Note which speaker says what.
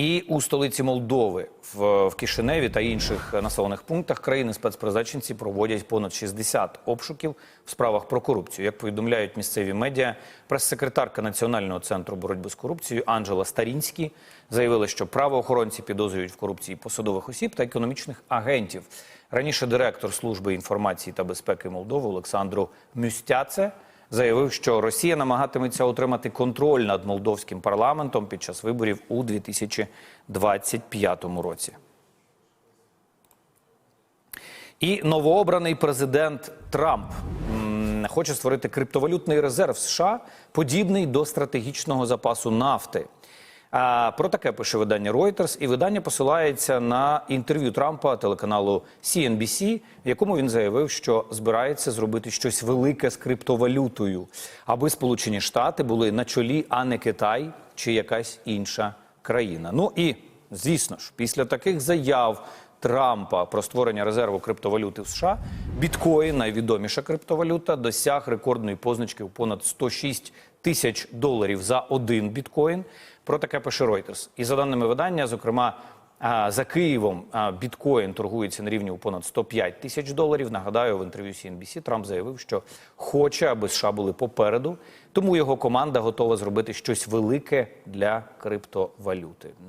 Speaker 1: І у столиці Молдови в, в Кишиневі та інших населених пунктах країни спецпризначенці проводять понад 60 обшуків в справах про корупцію. Як повідомляють місцеві медіа, прес-секретарка Національного центру боротьби з корупцією Анджела Старінський заявила, що правоохоронці підозрюють в корупції посадових осіб та економічних агентів. Раніше директор служби інформації та безпеки Молдови Олександру Мюстяце заявив, що Росія намагатиметься отримати контроль над молдовським парламентом під час виборів у 2025 році. І новообраний президент Трамп хоче створити криптовалютний резерв США, подібний до стратегічного запасу нафти. Про таке пише видання Reuters, і видання посилається на інтерв'ю Трампа телеканалу CNBC, в якому він заявив, що збирається зробити щось велике з криптовалютою, аби Сполучені Штати були на чолі, а не Китай чи якась інша країна. Ну і звісно ж, після таких заяв Трампа про створення резерву криптовалюти в США, біткоін, найвідоміша криптовалюта, досяг рекордної позначки в понад 106 тисяч доларів за один біткоін. Про таке пише Reuters. І за даними видання, зокрема, за Києвом біткоін торгується на рівні у понад 105 тисяч доларів. Нагадаю, в інтерв'ю CNBC Трамп заявив, що хоче, аби США були попереду, тому його команда готова зробити щось велике для криптовалюти.